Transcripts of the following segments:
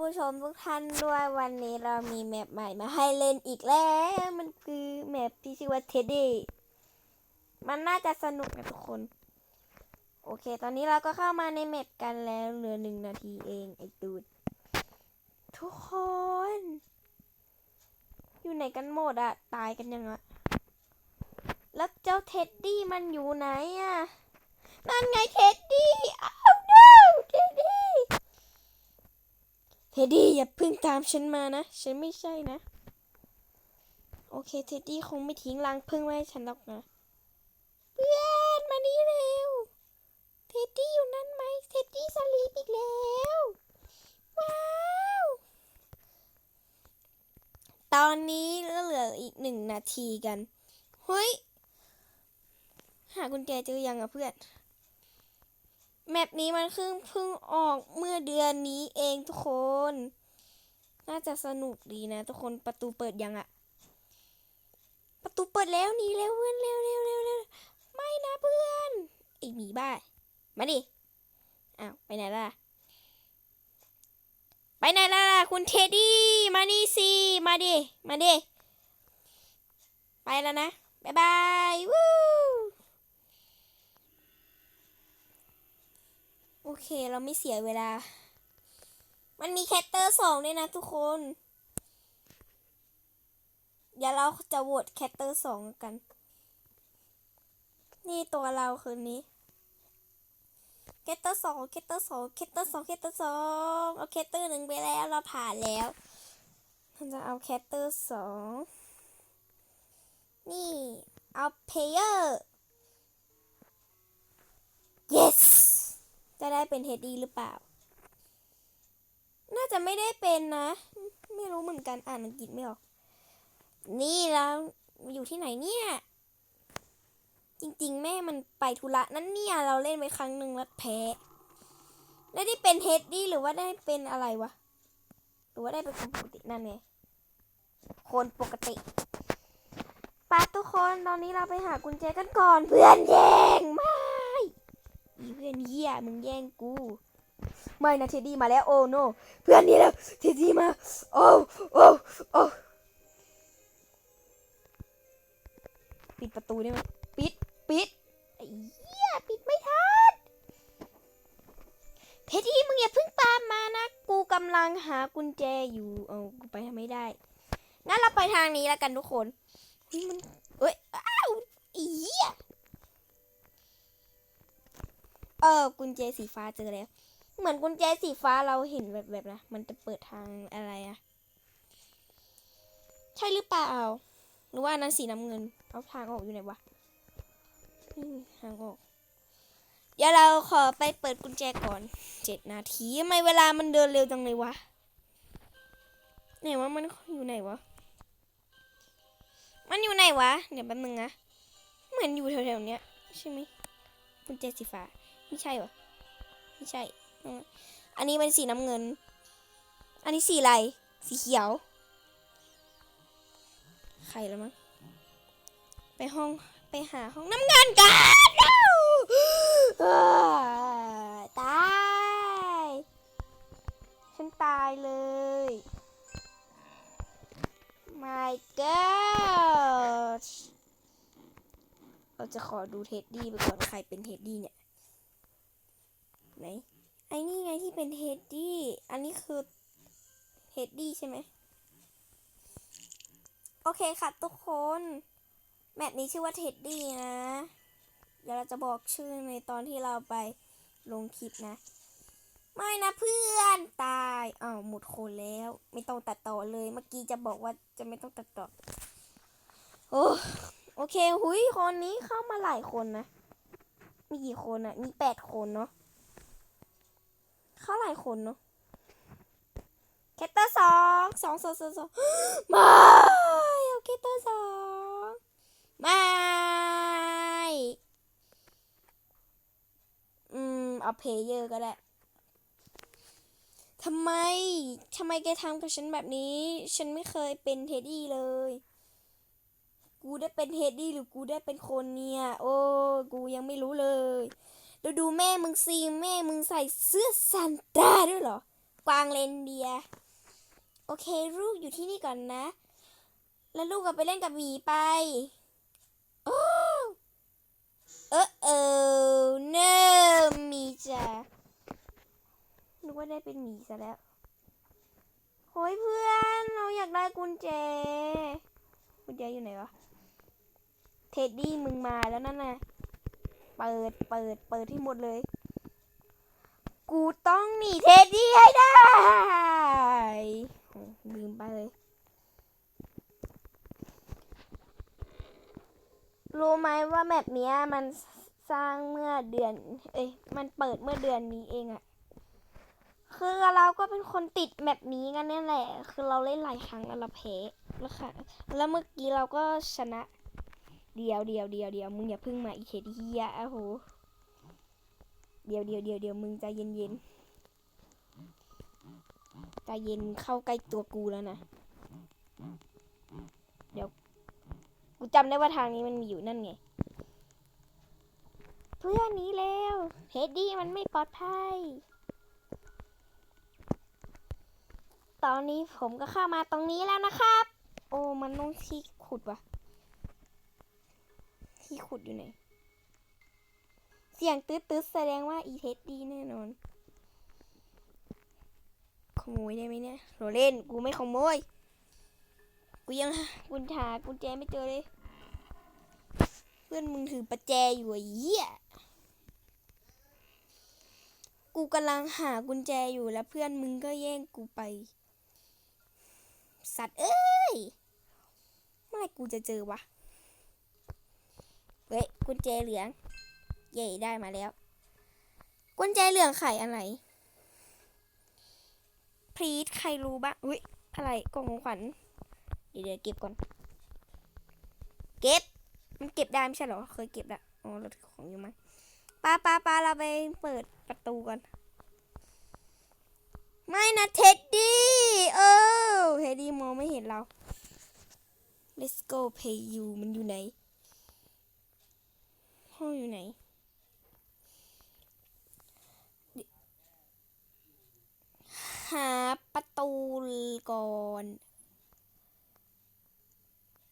ผู้ชมทุกท่านด้วยวันนี้เรามีแมปใหม่มาให้เล่นอีกแล้ว มันคือแมปที่ชื่อว่าเทดดี้มันน่าจะสนุกนะทุกคน โอเค ตอนนี้เราก็เข้ามาในแมปกันแล้วเหลือหนึ่งนาทีเองไอ้ตูดทุกคน อยู่ไหนกันหมดอะตายกันยังอะแล้วเจ้าเท็ดดี้มันอยู่ไหนอะนั่นไงเท็ดดี้อ้าว no เท็ดดี้ เท็ดดี้อย่าพิ่งตามฉันมานะ ฉันไม่ใช่นะ โอเค เท็ดดี้คงไม่ทิ้งรังพึ่งไว้ให้ฉันหรอกนะ เพื่อนมานี่เร็ว เท็ดดี้อยู่นั่นไหมเท็ดดี้สลีปอีกแล้ว ว้าว ตอนนี้เหลืออีกหนึ่งนาทีกัน เฮ้ย หากุญแจเจอยังอะเพื่อน แมปนี้มันเพิ่งเพิ่งออกเมื่อเดือนนี้เองทุกคน น่าจะสนุกดีนะ ทุกคนประตูเปิดยังอะประตูเปิดแล้วนีเร็วเพื่อนเร็วเร็วเร็วเร็วไม่นะเพื่อนไอหมีบ้า มาดิอ้าวไปไหนล่ะ ไปไหนล่ะคุณเทดดี้มานี่สิมาดิมาดิไปแล้วนะบ๊ายบายวู้ โอเค เราไม่เสียเวลา มันมีแคตเตอร์สองด้วยนะทุกคน เดี๋ยวเราจะโหวตแคตเตอร์สองกัน นี่ตัวเราคืนนี้แคตเตอร์สองแคตเตอร์สองแคตเตอร์สองแคตเตอร์สองเอาแคตเตอร์หนึ่งไปแล้วเราผ่านแล้วเราจะเอาแคตเตอร์สองนี่เอาเพเยอร์ yes จะได้เป็นเฮดดี้หรือเปล่า น่าจะไม่ได้เป็นนะ ไม่รู้เหมือนกันอ่านอังกฤษไม่ออก นี่เราอยู่ที่ไหนเนี่ย จริงๆ แม่มันไปธุระนั่นเนี่ยเราเล่นไปครั้งหนึ่งแล้วแพ้แล้วได้เป็นเฮดดี้หรือว่าได้เป็นอะไรวะ หรือว่าได้เป็นคนปกตินั่นไงคนปกติปาทุกคนตอนนี้เราไปหากุญแจกันก่อนเพื่อนแย่งไม่ อีเพื่อนเหี้ยมึงแย่งกู ไม่นะเทดดี้มาแล้วโอ้โนเพื่อนนี่แล้วเทดดี้มาโอ้โอ้โอ้ปิดประตูได้ไหมปิดปิดไอ้เหี้ยปิดไม่ทันเทดดี้มึงอย่าเพิ่งตามมานะกูกำลังหากุญแจอยู่เอากูไปทำไม่ได้งั้นเราไปทางนี้แล้วกันทุกคนเฮ้ยมันเอ้ยอ้าวไอ้เหี้ย เออ กุญแจสีฟ้าเจอแล้ว เหมือนกุญแจสีฟ้าเราเห็นแบบแบบนะมันจะเปิดทางอะไรอะใช่หรือเปล่าหรือว่านั้นสีน้ำเงินเอาทางออกอยู่ไหนวะทางออกเดี๋ยวเราขอไปเปิดกุญแจก่อนเจ็ดนาทีทำไมเวลามันเดินเร็วจังเลยวะไหนวะมันอยู่ไหนวะมันอยู่ไหนวะเดี๋ยวแป๊บนึงนะเหมือนอยู่แถวๆเนี้ยใช่ไหมกุญแจสีฟ้า ไม่ใช่วะไม่ใช่ อันนี้เป็นสีน้ำเงิน อันนี้สีอะไร สีเขียว ใครแล้วมั้ง ไปห้อง ไปหาห้องน้ำเงินกันตาย ฉันตายเลย my god เราจะขอดูเท็ดดี้ไปก่อนใครเป็นเท็ดดี้เนี่ย ไหน ไอ้นี่ไงที่เป็นเฮดดี้ อันนี้คือเฮดดี้ใช่ไหม โอเคค่ะทุกคน แมปนี้ชื่อว่าเท็ดดี้นะ เดี๋ยวเราจะบอกชื่อในตอนที่เราไปลงคลิปนะ ไม่นะเพื่อนตายอ้าวหมดคนแล้ว ไม่ต้องตัดต่อเลย เมื่อกี้จะบอกว่าจะไม่ต้องตัดต่อ โอ้โอเค หุยคนนี้เข้ามาหลายคนนะ มีกี่คนอะมีแปดคนเนาะ เข้าหลายคนเนาะแคตเตอร์สองสองสองสองสองม่เอาแคตเตอร์สองไม่อืมเอาเพเยอร์ก็ได้ทำไม ทำไมแกทำกับฉันแบบนี้ ฉันไม่เคยเป็นเท็ดดี้เลย กูได้เป็นเท็ดดี้หรือกูได้เป็นคนเนี่ย โอ้ กูยังไม่รู้เลย ดูดูแม่มึงซีแม่มึงใส่เสื้อซานต้าด้วยเหรอ กวางเรนเดีย โอเคลูกอยู่ที่นี่ก่อนนะ แล้วลูกก็ไปเล่นกับหมีไป โอ้เออเออเนิ่มมีจ้ะนึกว่าได้เป็นหมีซะแล้วโฮ้ยเพื่อน เราอยากได้กุญแจ กุญแจอยู่ไหนวะ เท็ดดี้มึงมาแล้วนั่นน่ะ เปิด เปิด เปิดที่หมดเลย กูต้องหนีเท็ดดี้ให้ได้ลืมไปเลย รู้ไหมว่าแมปเนี้ยมันสร้างเมื่อเดือน เอ้ย มันเปิดเมื่อเดือนนี้เองอะคือเราก็เป็นคนติดแมปนี้กันนี่แหละ คือเราเล่นหลายครั้งแล้วเราแพ้แล้วค่ะ แล้วเมื่อกี้เราก็ชนะ เดียวเดียวเดียวเดียวมึงอย่าพึ่งมาอีเคดีเฮียอ้โหเดียวเดียวเดียวเดียวมึงใจเย็นเย็นใจเย็นเข้าใกล้ตัวกูแล้วนะ เดี๋ยว กูจำได้ว่าทางนี้มันมีอยู่นั่นไง เพื่อนหนี้เร็วเฮดดี้มันไม่ปลอดภัย ตอนนี้ผมก็เข้ามาตรงนี้แล้วนะครับ โอ้มันต้องที่ขุดวะ ที่ขุดอยู่ไหน เสียงตืดตืดๆแสดงว่าอีเทสดีแน่นอน ขโมยได้ไหมเนี่ยเรเล่น กูไม่ขโมย กูยังกุญหากุญแจไม่เจอเลย เพื่อนมึงถือประแจอยู่ไอ้เหี้ย กูกำลังหากุญแจอยู่แล้วเพื่อนมึงก็แย่งกูไป สัตว์เอ้ยเมื่อไรกูจะเจอวะ เฮ้ยกุญแจเหลือง เย่ได้มาแล้ว กุญแจเหลืองไข่อะไรพรีดใครรู้บ้างอุ้ยอะไรกล่องของขวัญเดี๋ยวเก็บก่อน เก็บ มันเก็บได้ไม่ใช่หรอ เคยเก็บละอ๋อเราถือของอยู่มั้งปาปาปาเราไปเปิดประตูก่อน ไม่นะเท็ดดี้เออเท็ดดี้มองไม่เห็นเรา let's go pay you มันอยู่ไหน ห้องอยู่ไหน หาประตูก่อน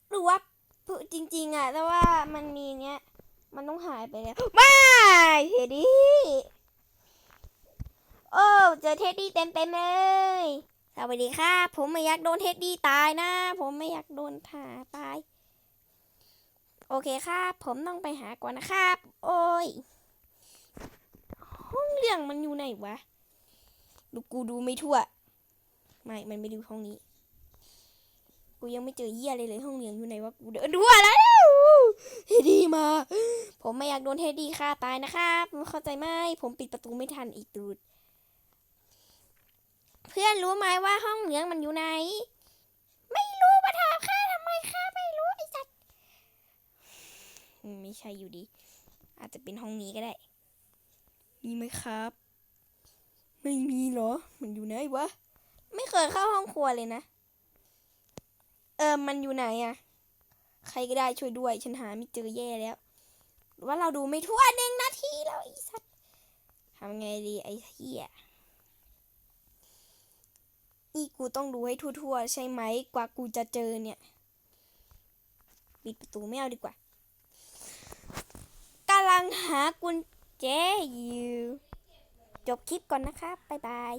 หรือว่าจริง ๆอะแต่ว่ามันมีเนี้ย มันต้องหายไปแล้วไม่เฮดดี้โอ้เจอเท็ดดี้เต็มเต็มเลยสวัสดีค่ะ ผมไม่อยากโดนเท็ดดี้ตายนะ ผมไม่อยากโดนหาตาย โอเคครับ ผมต้องไปหาก่อนนะครับ โอ้ย ห้องเรื่องมันอยู่ไหนวะ ดูกูดูไม่ทั่ว ไม่ มันไม่ดูห้องนี้ กูยังไม่เจอเหี้ยเลยเลยห้องเรียนอยู่ไหนวะ กูเดินทั่วแล้วเฮดี้มา ผมไม่อยากโดนเฮดี้ฆ่าตายนะครับเข้าใจไหม ผมปิดประตูไม่ทันอีกตูด เพื่อนรู้ไหมว่าห้องเหลืองมันอยู่ไหน ไม่รู้มาถามข้าทำไมข้าไม่รู้ไอ้สัตว์ ไม่ใช่อยู่ดี อาจจะเป็นห้องนี้ก็ได้ มีไหมครับ ไม่มีเหรอ มันอยู่ไหนวะ ไม่เคยเข้าห้องครัวเลยนะ เออ มันอยู่ไหนอะใครก็ได้ช่วยด้วย ฉันหาไม่เจอแย่แล้วหรือว่าเราดูไม่ทั่วหนึ่งนาทีแล้วไอ้สัตว์ทำไงดีไอ้เหี้ยนี่กูต้องดูให้ทั่วๆ ใช่ไหมกว่ากูจะเจอเนี่ย ปิดประตูไม่เอาดีกว่ากำลังหากุญแจอยู่ จบคลิปก่อนนะคะบบ๊ายบาย